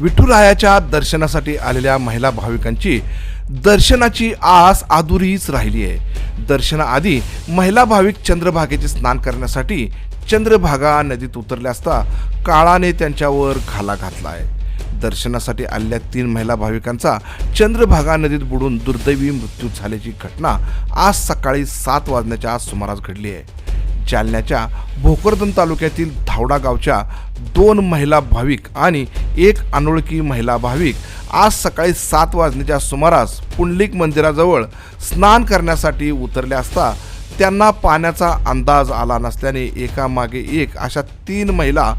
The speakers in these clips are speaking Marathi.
विठुरायाच्या दर्शनासाठी आलेल्या महिला भाविकांची दर्शनाची आस अधुरीच राहिली आहे. दर्शनाआधी महिला भाविक चंद्रभागेचे स्नान करण्यासाठी चंद्रभागा नदीत उतरले असता काळाने त्यांच्यावर घाला घातला आहे दर्शनासाठी आलेल्या तीन महिला भाविकांचा चंद्रभागा नदीत बुडून दुर्दैवी मृत्यू झाल्याची घटना आज सकाळी सात वाजण्याच्या सुमारास घडली आहे. जालन्याच्या भोकरदन तालुक्यातील धावडा गावच्या दोन महिला भाविक आणि एक अनोळखी महिला भाविक आज सकाळी सात वाजण्याच्या सुमारास पुंडलिक मंदिराजवळ स्नान करण्यासाठी उतरले असता त्यांना पाण्याचा अंदाज आला नसल्याने एकामागे एक अशा तीन महिला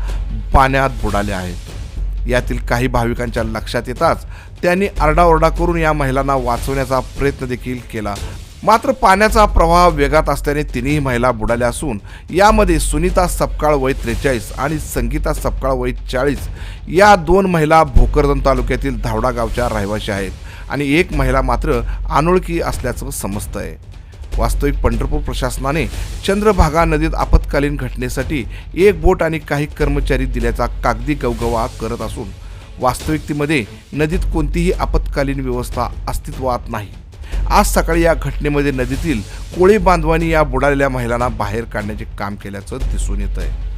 पाण्यात बुडाल्या आहेत. यातील काही भाविकांच्या लक्षात येताच त्यांनी आरडाओरडा करून या महिलांना वाचवण्याचा प्रयत्न देखील केला. मात्र पाण्याचा प्रवाह वेगात असल्याने तिन्ही महिला बुडाल्या असून यामध्ये सुनीता सपकाळ वय त्रेचाळीस आणि संगीता सपकाळ वय चाळीस या दोन महिला भोकरदन तालुक्यातील धावडा गावच्या रहिवाशी आहेत आणि एक महिला मात्र अनोळखी असल्याचं समजतं आहे वास्तविक पंढरपूर प्रशासनाने चंद्रभागा नदीत आपत्कालीन घटनेसाठी एक बोट आणि काही कर्मचारी दिल्याचा कागदी गवगवा करत असून वास्तविकतेमध्ये नदीत कोणतीही आपत्कालीन व्यवस्था अस्तित्वात नाही. आज सकाळी या घटनेमध्ये नदीतील कोळी बांधवांनी या बुडालेल्या महिलांना बाहेर काढण्याचे काम केल्याचं दिसून येत आहे